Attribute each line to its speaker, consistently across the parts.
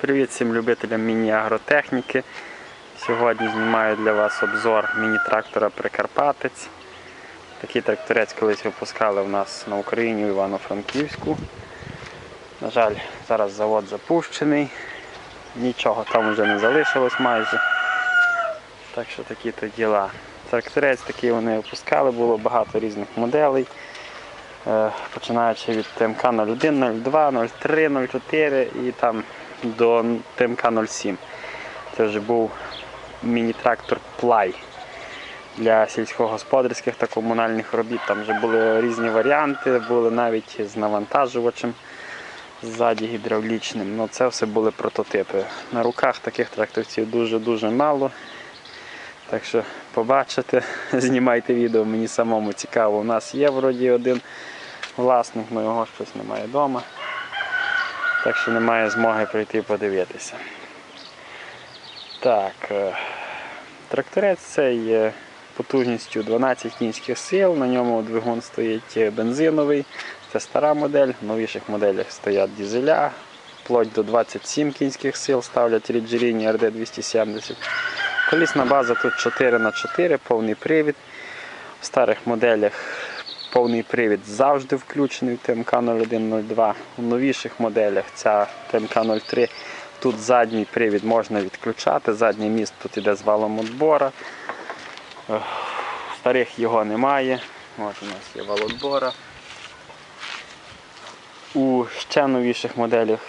Speaker 1: Привіт всім любителям міні-агротехніки. Сьогодні знімаю для вас обзор міні-трактора Прикарпатець. Такий тракторець колись випускали в нас на Україні у Івано-Франківську. На жаль, зараз завод запущений, нічого там вже не залишилось майже. Так що такі то діла. Тракторець такий вони випускали, було багато різних моделей. Е, Починаючи від ТМК 01, 02, 03, 04 і там до ТМК 07. Це вже був міні-трактор Плай для сільськогосподарських та комунальних робіт. Там вже були різні варіанти, були навіть з навантажувачем ззаді гідравлічним. Ну, це все були прототипи. На руках таких тракторців дуже-дуже мало. Так що побачите, знімайте відео, мені самому цікаво. У нас є вроді один власник, але його щось немає вдома. Так що немає змоги прийти подивитися. Так, е, тракторець цей потужністю 12 кінських сил, на ньому двигун стоїть бензиновий, це стара модель, в новіших моделях стоять дізеля, вплоть до 27 кінських сил ставлять Ріджеріні RD270. Колісна база тут 4х4, повний привід. В старих моделях повний привід завжди включений в ТМК 0102. У новіших моделях ця ТМК 03. Тут задній привід можна відключати, задній міст тут іде з валом В старих його немає. От у нас є вал відбора. У ще новіших моделях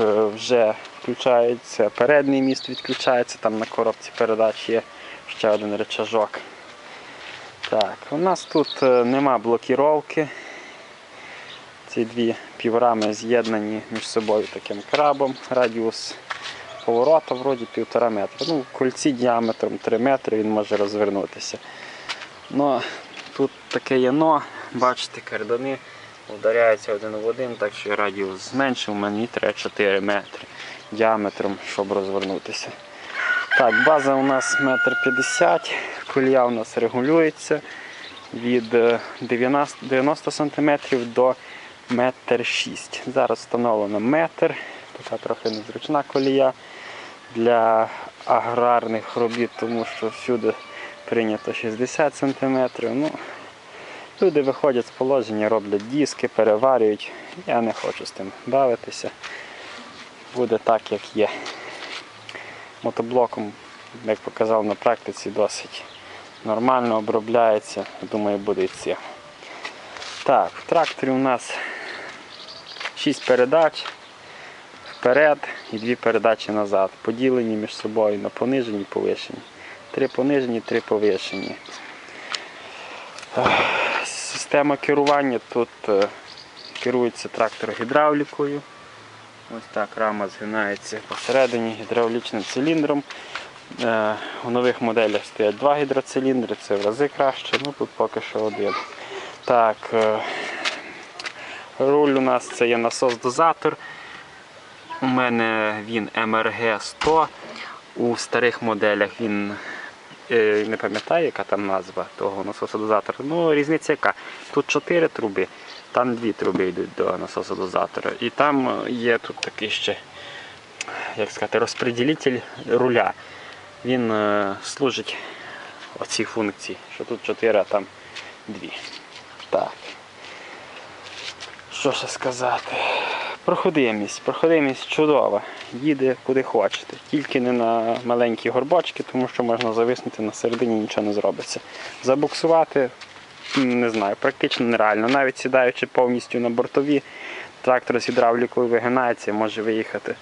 Speaker 1: е, вже включається передній міст відключається, там на коробці передач є ще один речажок. Так, у нас тут е, нема блокіровки. Ці дві піврами з'єднані між собою таким крабом. Радіус поворота вроді півтора метра. Ну, в кольці діаметром 3 метри він може розвернутися. Но тут таке є но, бачите, кардани ударяються один в один, так що радіус зменшив, мені треба 4 метри діаметром, щоб розвернутися. Так, база у нас 1,50 м, колія у нас регулюється від е, 90 90 см до 1,6 м. Зараз встановлено метр, така трохи незручна колія для аграрних робіт, тому що всюди прийнято 60 см. Ну, люди виходять з положення, роблять диски, переварюють. Я не хочу з тим бавитися. Буде так, як є. Мотоблоком, як показав на практиці, досить нормально обробляється. Думаю, буде це. Так, в тракторі у нас 6 передач вперед і 2 передачі назад. Поділені між собою на понижені і повишені. Три понижені, три повишені. Система керування тут е, керується трактор гідравлікою. Ось так рама згинається посередині гідравлічним циліндром. Е, У нових моделях стоять два гідроциліндри, це в рази краще, ну тут поки що один. Так, е, руль у нас це є насос-дозатор. У мене він MRG 100. У старих моделях він е, не пам'ятаю, яка там назва того насосодозатора. Ну, різниця яка. Тут 4 труби, там дві труби йдуть до насосодозатора. І там є тут такий ще, як сказати, розподілитель руля. Він е, служить оцій функції, що тут 4, а там 2. Так. Що ще сказати? Проходимість. Проходимість чудова. Їде куди хочете. Тільки не на маленькі горбочки, тому що можна зависнути на середині нічого не зробиться. Забуксувати, не знаю, практично нереально. Навіть сідаючи повністю на бортові, трактор з гідравлікою вигинається і може виїхати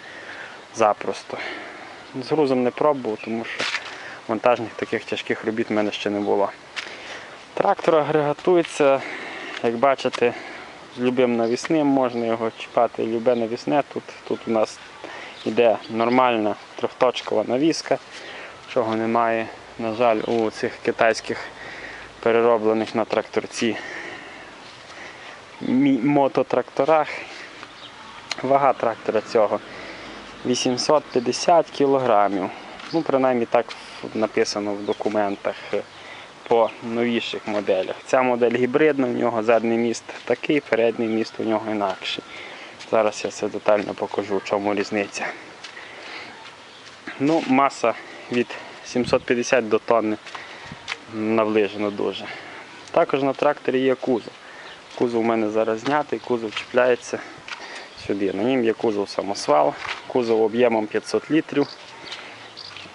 Speaker 1: запросто. З грузом не пробував, тому що вантажних таких тяжких робіт в мене ще не було. Трактор агрегатується, як бачите, з любим навісним можна його чіпати. Любе навісне. Тут, тут у нас йде нормальна трьохточкова навіска, чого немає, на жаль, у цих китайських перероблених на тракторці мототракторах. Вага трактора цього 850 кілограмів. Ну, принаймні так написано в документах е, по новіших моделях. Ця модель гібридна, в нього задній міст такий, передній міст у нього інакший. Зараз я все детально покажу, в чому різниця. Ну, маса від 750 до тонни наближено дуже. Також на тракторі є кузов. Кузов у мене зараз знятий, кузов чіпляється сюди. На нім є кузов самосвал, кузов об'ємом 500 літрів.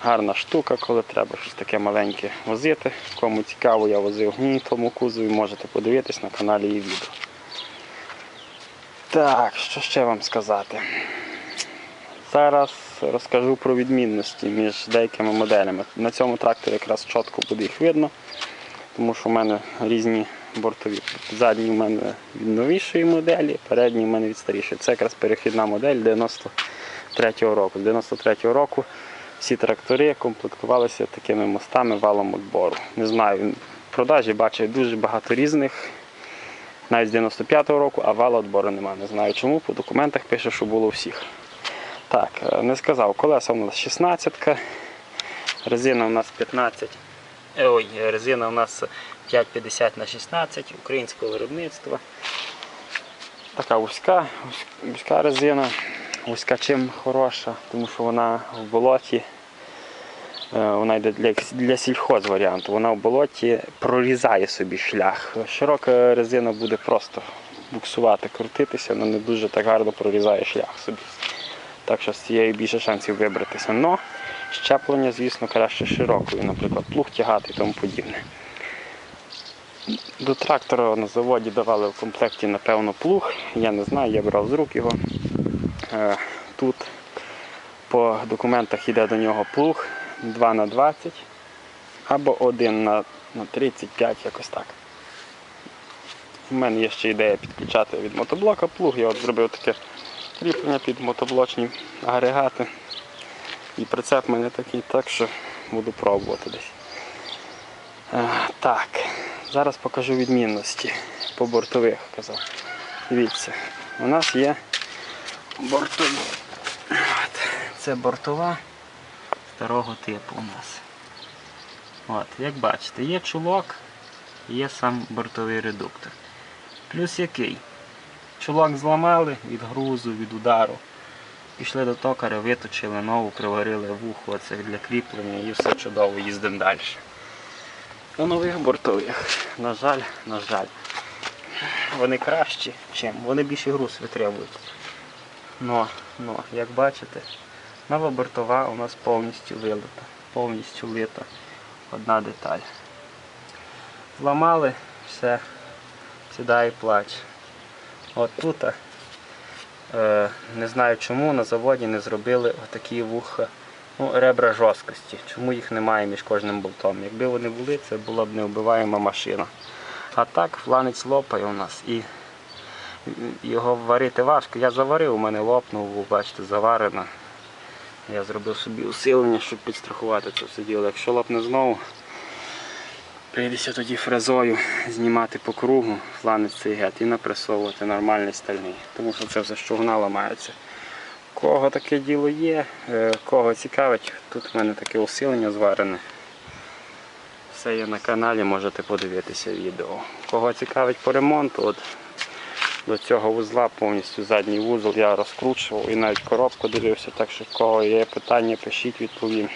Speaker 1: Гарна штука, коли треба щось таке маленьке возити. Кому цікаво, я возив в тому кузові, можете подивитись на каналі і відео. Так, що ще вам сказати? Зараз розкажу про відмінності між деякими моделями. На цьому тракторі якраз чітко буде їх видно, тому що в мене різні бортові. Задній в мене від новішої моделі, передній в мене від старішої. Це якраз перехідна модель 93-го року. З 93-го року всі трактори комплектувалися такими мостами валом отбору. Не знаю, в продажі бачив дуже багато різних. Навіть з 95-го року, а вала відбору немає. Не знаю чому, по документах пише, що було у всіх. Так, е, не сказав, колеса у нас 16, резина у нас 15. Е, Ой, резина у нас 5,50 на 16 українського виробництва. Така вузька, вузька резина. Вузька чим хороша, тому що вона в болоті. е, Вона йде для, для сільхоз варіанту. Вона в болоті прорізає собі шлях. Широка резина буде просто буксувати, крутитися, вона не дуже так гарно прорізає шлях собі. Так що з цією більше шансів вибратися. Но щеплення, звісно, краще широкою, наприклад, плуг тягати і тому подібне. До трактора на заводі давали в комплекті, напевно, плуг. Я не знаю, я брав з рук його. Е, Тут по документах йде до нього плуг 2 на 20 або 1 на, на 35, якось так. У мене є ще ідея підключати від мотоблока плуг. Я от зробив таке кріплення під мотоблочні агрегати. І прицеп мене такий, так що буду пробувати десь. Е, так, зараз покажу відмінності по бортових казав. Дивіться, у нас є бортові. От, це бортова старого типу у нас. От, як бачите, є чулок, є сам бортовий редуктор. Плюс який? Чулок зламали від грузу, від удару. Пішли до токаря, виточили нову, приварили вухо оце для кріплення і все чудово, їздимо далі. У нових бортових, на жаль, на жаль, вони кращі, чим, вони більше груз витримують. Но, но, як бачите, нова бортова у нас повністю вилита, повністю лита одна деталь. Зламали, все, сідає плач. От тут, не знаю чому, на заводі не зробили отакі вуха, ну, ребра жорсткості. Чому їх немає між кожним болтом? Якби вони були, це була б неубиваєма машина. А так фланець лопає у нас і його варити важко. Я заварив, у мене лопнув, бачите, заварено. Я зробив собі усилення, щоб підстрахувати це все діло. Якщо лопне знову, прийдеться тоді фрезою знімати по кругу фланець цей гет і напресовувати нормальний стальний. Тому що це все щогна ламається. Кого таке діло є, е, кого цікавить, тут в мене таке усилення зварене. Все є на каналі, можете подивитися відео. Кого цікавить по ремонту, от до цього вузла повністю задній вузол я розкручував і навіть коробку дивився, так що кого є питання, пишіть, відповім.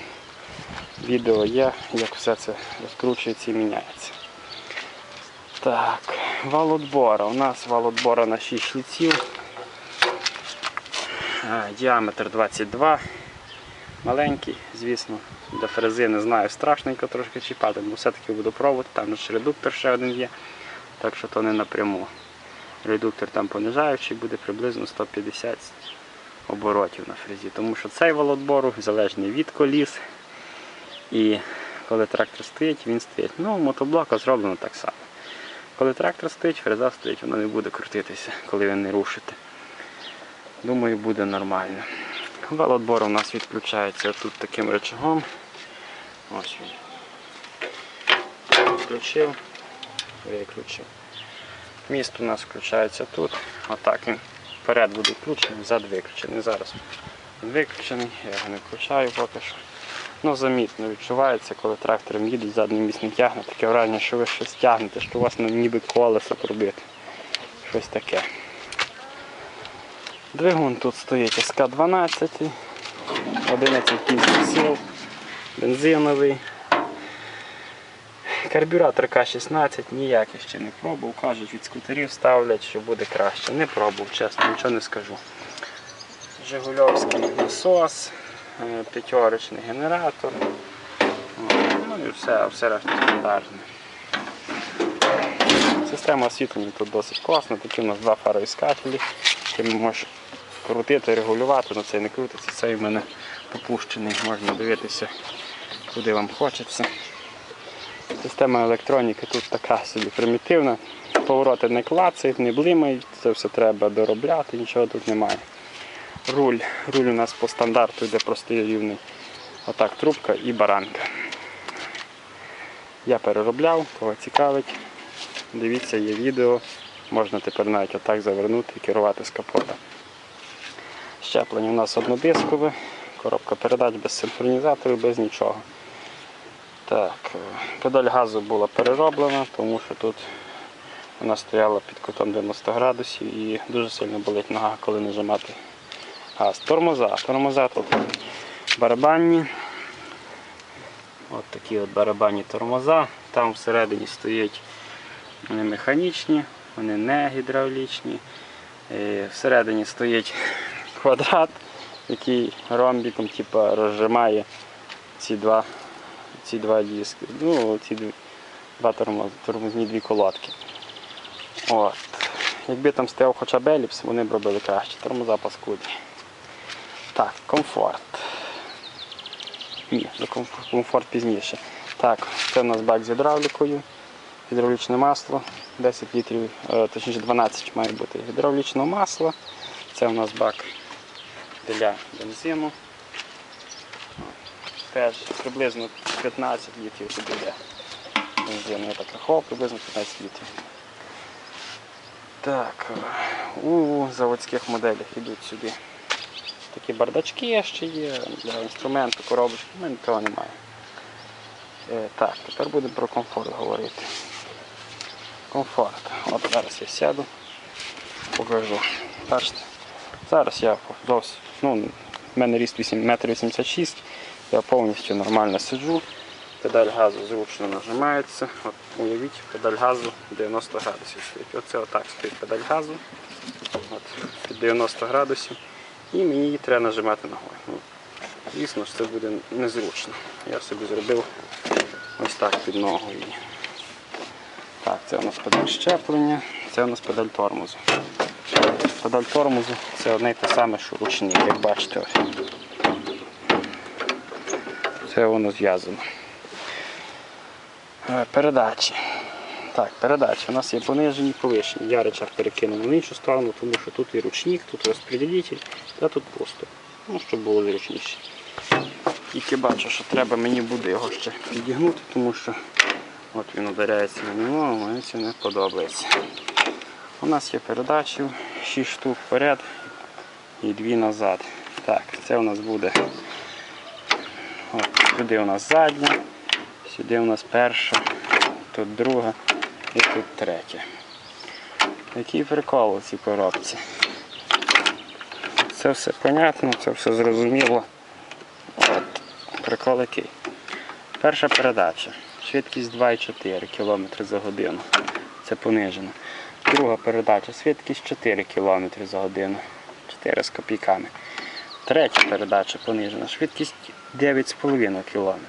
Speaker 1: Відео є, як все це розкручується і міняється. Так, вал отбора. У нас вал отбора на 6 шліців. Діаметр 22. Маленький, звісно, для фрези не знаю, страшненько трошки чіпати, бо все-таки буду пробувати, там ж редуктор ще один є, так що то не напряму. Редуктор там понижаючий буде приблизно 150 оборотів на фрезі. Тому що цей володбору залежний від коліс. І коли трактор стоїть, він стоїть. Ну, мотоблока зроблено так само. Коли трактор стоїть, фреза стоїть, вона не буде крутитися, коли ви не рушите. Думаю, буде нормально. Валотбор у нас відключається тут таким рычагом. Ось він. Включив, виключив. Міст у нас включається тут. Отак він вперед буде включений, зад виключений. Зараз виключений, я його не включаю поки що. Ну, замітно відчувається, коли трактором їде, задній міст не тягне, таке враження, що ви щось тягнете, що у вас ніби колесо пробите. Щось таке. Двигун тут стоїть СК-12. 11 кінських сил, бензиновий. Карбюратор К16 ніякий ще не пробував. Кажуть, від скутерів ставлять, що буде краще. Не пробував, чесно, нічого не скажу. Жигульовський насос, е, п'ятерочний генератор. Ну і все, все решта стандартне. Система освітлення тут досить класна, такі у нас два фароіскателі, якими можеш крутити, регулювати, але цей не крутиться, цей в мене попущений, можна дивитися, куди вам хочеться. Система електроніки тут така собі примітивна. Повороти не клацають, не блимають, це все треба доробляти, нічого тут немає. Руль. Руль у нас по стандарту йде простий рівний. Отак, трубка і баранка. Я переробляв, кого цікавить. Дивіться, є відео. Можна тепер навіть отак завернути і керувати з капота. Щеплення у нас однодискове, коробка передач без синхронізаторів, без нічого. Так, е, педаль газу була перероблена, тому що тут вона стояла під кутом 90 градусів і дуже сильно болить нога, коли нажимати газ. Тормоза. Тормоза тут барабанні. От такі от барабанні тормоза. Там всередині стоять вони механічні, вони не гідравлічні. Е, Всередині стоїть квадрат, який ромбіком типу, розжимає ці два, ці два диски. Ну, ці два тормоз, тормозні дві колодки. От. Якби там стояв хоча б еліпс, вони б робили краще. Тормоза паскудні. Так, комфорт. Ні, комфорт, пізніше. Так, це у нас бак з гідравлікою, гідравлічне масло, 10 літрів, е, точніше 12 має бути гідравлічного масла. Це у нас бак для бензину. Теж приблизно 15 літрів тут йде. Бензину, я так рахував, приблизно 15 літрів. Так, у заводських моделях йдуть сюди. Такі бардачки ще є для інструменту, коробочки, у мене того немає. Е, так, тепер будемо про комфорт говорити. Комфорт. От зараз я сяду, покажу. Бачите, зараз я зовсім, ну, в мене ріст 8 метр 86, я повністю нормально сиджу. Педаль газу зручно нажимається. От уявіть, педаль газу 90 градусів. Оце отак стоїть педаль газу. От, під 90 градусів. І мені її треба нажимати ногою. Ну, звісно ж, це буде незручно. Я собі зробив ось так під ногу її. Так, це у нас педаль щеплення, це у нас педаль тормозу. Педаль тормозу це одне й те саме, що ручник, як бачите. Це воно зв'язано. Е, Передачі. Так, передачі. У нас є понижені і повишені. Я речах перекинув на іншу сторону, тому що тут і ручник, тут розподілитель, а тут просто. Ну, щоб було зручніше. Тільки бачу, що треба мені буде його ще підігнути, тому що от він ударяється на нього, а мені це не подобається. У нас є передачі 6 штук вперед і 2 назад. Так, це у нас буде. От, сюди у нас задня, сюди у нас перша, тут друга і тут третя. Який прикол у цій коробці. Це все понятно, це все зрозуміло. От, прикол який. Перша передача. Швидкість 2,4 км за годину. Це понижено. Друга передача. Швидкість 4 км за годину. 4 з копійками. Третя передача понижена. Швидкість 9,5 км.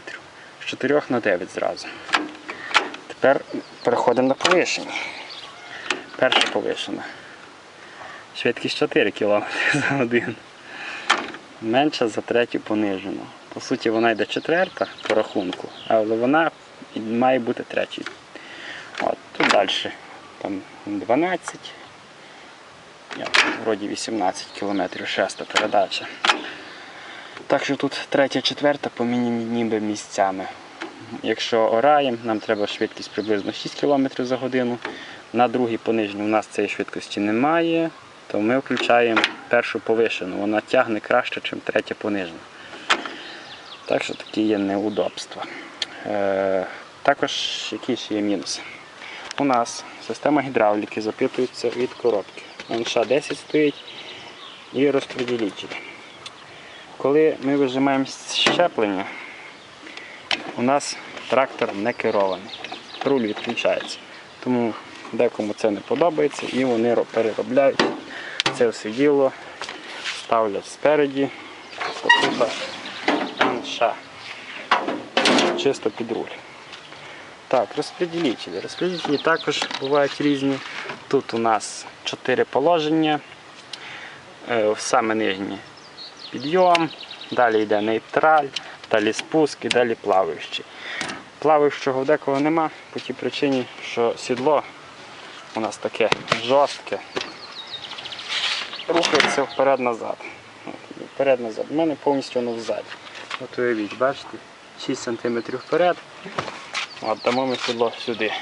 Speaker 1: З 4 на 9 зразу. Тепер переходимо на повишення. Перша повишена. Швидкість 4 км за годину. Менша за третю понижену. По суті, вона йде четверта по рахунку, але вона має бути третьою. От, тут далі там 12, я, вроді 18 км шеста передача. Так що тут третя, четверта поміняні ніби місцями. Якщоораємо, нам треба швидкість приблизно 6 км за годину. На другій пониженні у нас цієї швидкості немає, то ми включаємо першу повишену. Вона тягне краще, ніж третя понижена. Так що такі є неудобства. Е, також які ще є мінуси. У нас система гідравліки запитується від коробки. НШ 10 стоїть і розподілитель. коли ми вижимаємо щеплення, у нас трактор не керований. Руль відключається. Тому декому це не подобається і вони переробляють це все діло, ставлять спереді, отут інша. Чисто під руль. Так, розподілителі. Розподілителі також бувають різні. Тут у нас чотири положення. Е, Саме нижнє підйом, далі йде нейтраль, далі спуск і далі плаваючий. Плаваючого декого нема по тій причині, що сідло у нас таке жорстке. Рухається вперед-назад. Вперед-назад. У мене повністю воно взаді. От уявіть, бачите, 6 см вперед. От, дамо ми сідло сюди.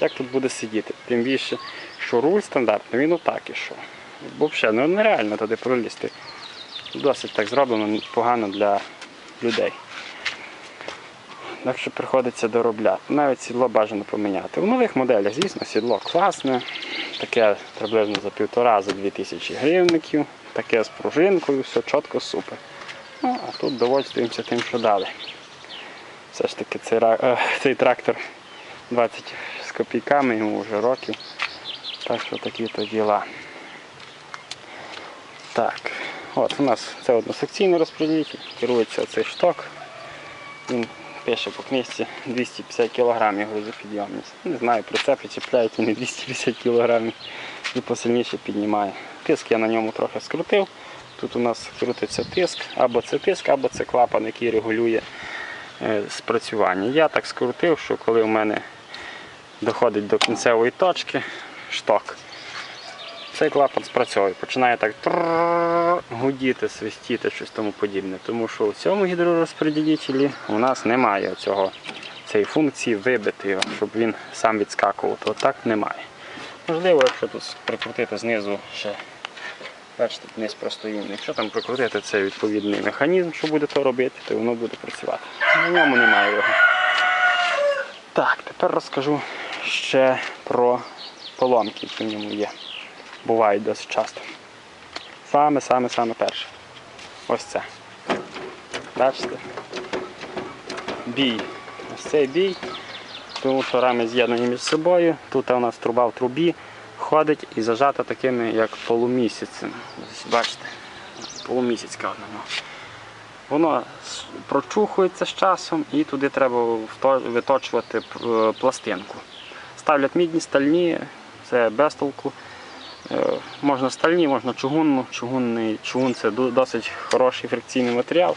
Speaker 1: Як тут буде сидіти? Тим більше, що руль стандартний, він отак ішов. Взагалі, ну нереально туди пролізти. Досить так зроблено погано для людей. Так що приходиться доробляти. Навіть сідло бажано поміняти. У нових моделях, звісно, сідло класне. Таке приблизно за півтора за дві тисячі гривників. Таке з пружинкою, все чітко, супер. Ну, а тут довольствуємося тим, що дали. Все ж таки цей, е, цей трактор 20 з копійками, йому вже років. Так що такі то діла. Так, от у нас це односекційний розподілитель, керується цей шток. Він пише по книжці 250 кг грузопідйомність. Не знаю, прицепи чіпляють вони 250 кг і посильніше піднімає. Тиск я на ньому трохи скрутив. Тут у нас крутиться тиск, або це тиск, або це клапан, який регулює е, спрацювання. Я так скрутив, що коли у мене доходить до кінцевої точки шток, цей клапан спрацьовує, починає так гудіти, свистіти, щось тому подібне. Тому що у цьому гідророзподілителі у нас немає цього, цієї функції вибити його, щоб він сам відскакував. То так немає. Можливо, якщо тут прикрутити знизу ще, бачите, низ простоїмний. Якщо там прикрутити цей відповідний механізм, що буде то робити, то воно буде працювати. На ньому немає його. Так, тепер розкажу ще про поломки, які в ньому є. Бувають досить часто. Саме, саме, саме перше. Ось це. Бачите? Бій. Ось цей бій. Тому що рами з'єднані між собою. Тут у нас труба в трубі ходить і зажата такими, як полумісяцем. Ось Бачите? Полумісяцька одна. Воно прочухується з часом і туди треба виточувати пластинку. Ставлять мідні, стальні, це без толку. Е, Можна стальні, можна чугунну. Чугунний, чугун це досить хороший фрикційний матеріал.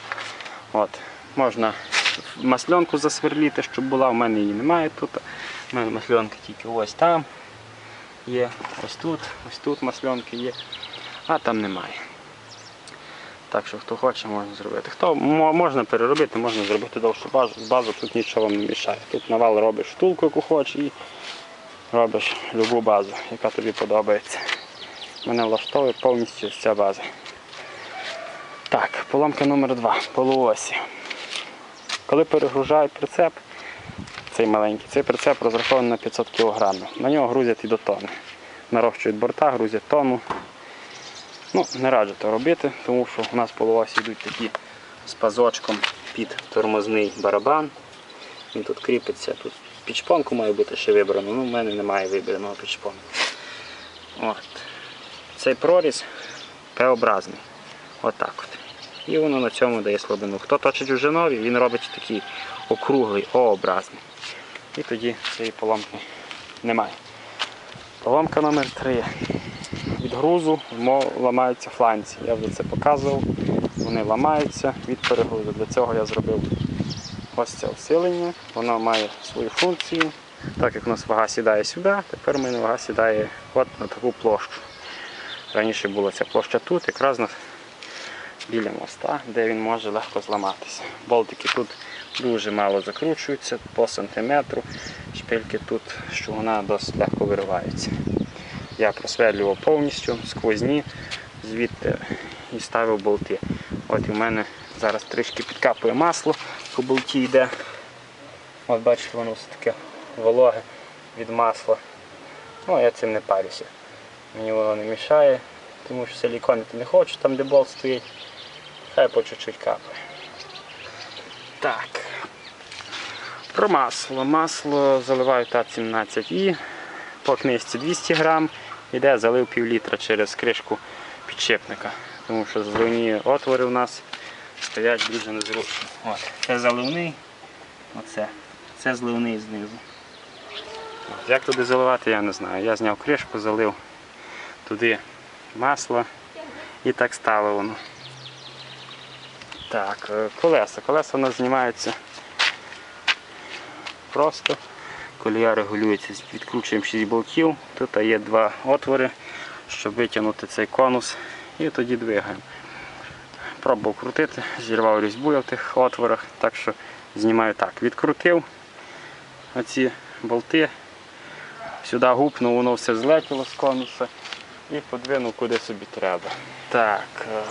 Speaker 1: От. Можна масльонку засверліти, щоб була, у мене її немає тут. У мене масльонка тільки ось там є, ось тут, ось тут масльонки є, а там немає. Так що хто хоче, можна зробити. Хто можна переробити, можна зробити довшу базу, тут нічого вам не мішає. Тут навал робиш штулку, яку хочеш, робиш любу базу, яка тобі подобається. Мене влаштовує повністю ця база. Так, поломка номер два. Полуосі. Коли перегружають прицеп, цей маленький, цей прицеп розрахований на 500 кг. На нього грузять і до тони. Нарощують борта, грузять тонну. Ну, не раджу то робити, тому що у нас полуосі йдуть такі з пазочком під тормозний барабан. Він тут кріпиться, тут підшпонку має бути ще вибрано, ну в мене немає вибраного підшпонку. От. Цей проріз П-образний. Отак от. І воно на цьому дає слабину. Хто точить вже нові, він робить такий округлий, О-образний. І тоді цієї поломки немає. Поломка номер 3 Від грузу ламаються фланці. Я вже це показував. Вони ламаються від перегрузу. Для цього я зробив ось це усилення. Воно має свою функцію. Так як у нас вага сідає сюди, тепер у мене вага сідає от на таку площу. Раніше була ця площа тут, якраз на біля моста, де він може легко зламатися. Болтики тут дуже мало закручуються по сантиметру. Шпильки тут що вона досить легко виривається. Я просверлював повністю сквозні, звідти і ставив болти. От і в мене зараз трішки підкапує масло, по йде. От бачите, воно все таке вологе від масла. Ну, а я цим не парюся. Мені воно не мішає, тому що силіконити не хочу, там де болт стоїть. Хай по чуть-чуть капає. Так. Про масло. Масло заливаю ТАЦ-17І по книжці 200 грам. Іде залив пів літра через кришку підшипника. Тому що зливні отвори у нас стоять дуже незручно. От. Це заливний, оце. Це зливний знизу. Як туди заливати, я не знаю. Я зняв кришку, залив туди масло і так стало воно. Так, е, колеса. Колеса у нас знімаються просто. Колія регулюється, відкручуємо 6 болтів. Тут є два отвори, щоб витягнути цей конус і тоді двигаємо. Пробував крутити, зірвав різьбу я в тих отворах, так що знімаю так. Відкрутив оці болти, сюди гупнув, воно все злетіло з конуса і подвинув куди собі треба. Так, е,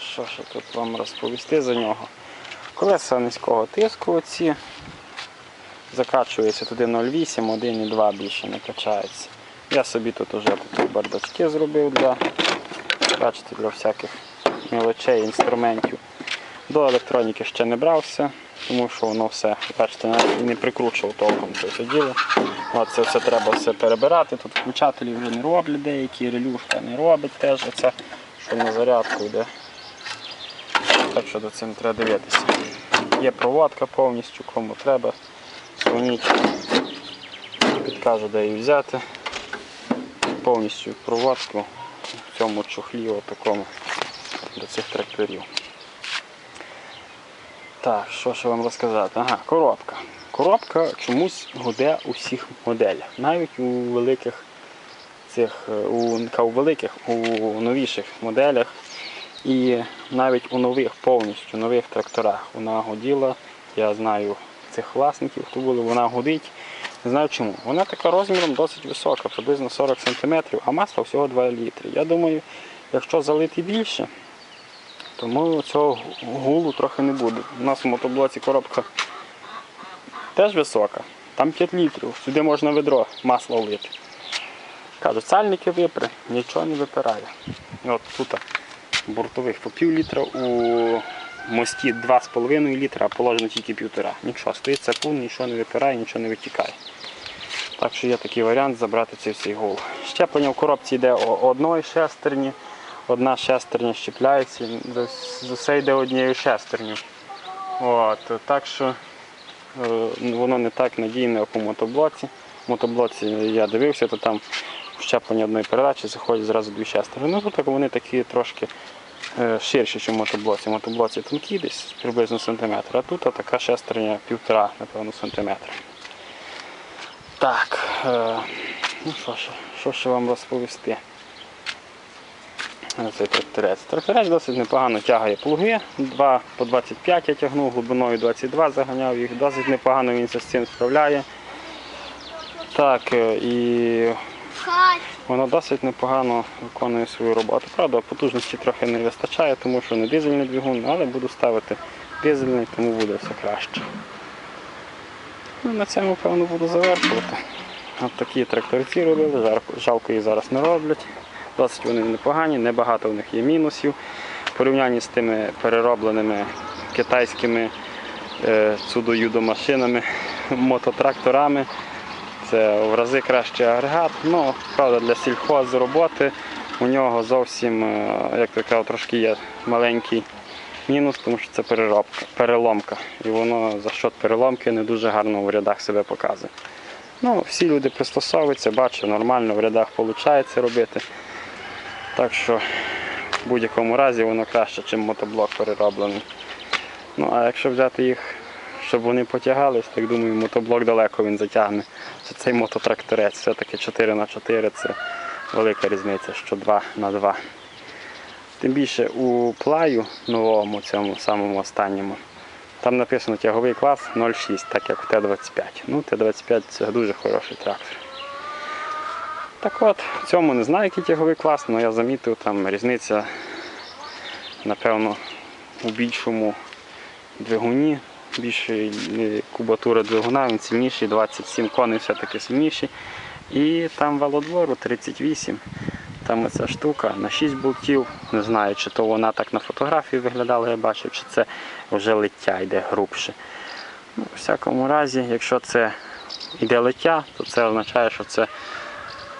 Speaker 1: що ще тут вам розповісти за нього? Колеса низького тиску оці. Закачується туди 0,8, 1,2 більше не качається. Я собі тут вже такі бардачки зробив для, бачите, для всяких мілочей, інструментів. До електроніки ще не брався, тому що воно все, бачите, не прикручував толком це все діло. От це все треба все перебирати. Тут включателі вже не роблять деякі, релюшка не робить теж. Оце, що на зарядку йде. Так що до цим треба дивитися. Є проводка повністю, кому треба. Дзвоніть, підкажу, де її взяти. Повністю проводку в цьому чохлі отакому до цих тракторів. Так, що ще вам розказати? Ага, коробка. Коробка чомусь гуде у всіх моделях. Навіть у великих цих, е, у, у великих, у новіших моделях і навіть у нових повністю нових тракторах вона гуділа. Я знаю цих власників, хто були, вона гудить. Не знаю чому. Вона така розміром досить висока, приблизно 40 см, а масла всього 2 літри. Я думаю, якщо залити більше, то ми цього гулу трохи не буде. У нас в мотоблоці коробка теж висока, там 5 літрів, сюди можна ведро масла влити. Кажуть, сальники випри, нічого не випирає. От тут бортових по пів літра, у мості 2,5 літра, а положено тільки півтора. Нічого, стоїть цапун, нічого не випирає, нічого не витікає. Так що є такий варіант забрати цей всій гул. Щеплення в коробці йде одної шестерні, одна шестерня щепляється, з- з йде однією шестерню. От, так що е, воно не так надійне, як у мотоблоці. В мотоблоці я дивився, то там щеплення одної передачі заходять зразу дві шестерні. Ну тут вони такі трошки е, ширші, ніж в мотоблоці. Мотоблоці тонкі десь приблизно сантиметр, а тут така шестерня півтора, напевно, сантиметра. Так, е, ну що ще, що ще вам розповісти? Цей тракторець. Тракторець досить непогано тягає плуги. 2 по 25 я тягнув, глибиною 22 заганяв їх. Досить непогано він з цим справляє. Так, е, і Воно досить непогано виконує свою роботу. Правда, потужності трохи не вистачає, тому що не дизельний двигун, але буду ставити дизельний, тому буде все краще. Ну, на цьому, певно, буду завершувати. От такі тракторці робили, жалко їх зараз не роблять. Досить вони непогані, небагато в них є мінусів. В порівнянні з тими переробленими китайськими е, цудо-юдо-машинами, мототракторами. Це в рази кращий агрегат. Ну, правда, для сільхоз роботи у нього зовсім, е, як то кажу, трошки є маленький мінус, тому що це переробка, переломка. І воно за счет переломки не дуже гарно в рядах себе показує. Ну, всі люди пристосовуються, бачу, нормально в рядах виходить робити. Так що в будь-якому разі воно краще, ніж мотоблок перероблений. Ну, а якщо взяти їх, щоб вони потягались, так думаю, мотоблок далеко він затягне. Це цей мототракторець, все-таки 4 на 4 це велика різниця, що 2 на 2. Тим більше у плаю новому, цьому самому останньому, там написано тяговий клас 0,6, так як у Т-25. Ну, Т-25 це дуже хороший трактор. Так от, в цьому не знаю, який тяговий клас, але я замітив, там різниця, напевно, у більшому двигуні, більшої е, кубатура двигуна, він сильніший, 27 коней все-таки сильніший. І там валодвору 38. Там оця штука на 6 болтів. Не знаю, чи то вона так на фотографії виглядала, я бачив, чи це вже лиття йде грубше. Ну, у всякому разі, якщо це йде лиття, то це означає, що це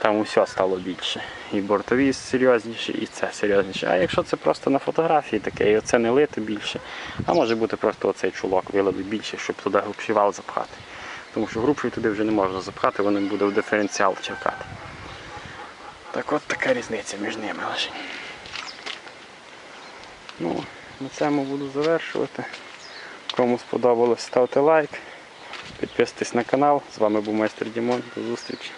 Speaker 1: там усе стало більше. І бортові серйозніші, і це серйозніше. А якщо це просто на фотографії таке, і оце не лито більше, а може бути просто оцей чулок вилили більше, щоб туди грубший вал запхати. Тому що грубший туди вже не можна запхати, воно буде в диференціал черкати. Так от така різниця між ними лише. Ну, на цьому буду завершувати. Кому сподобалось, ставте лайк, підписуйтесь на канал. З вами був майстер Дімон. До зустрічі.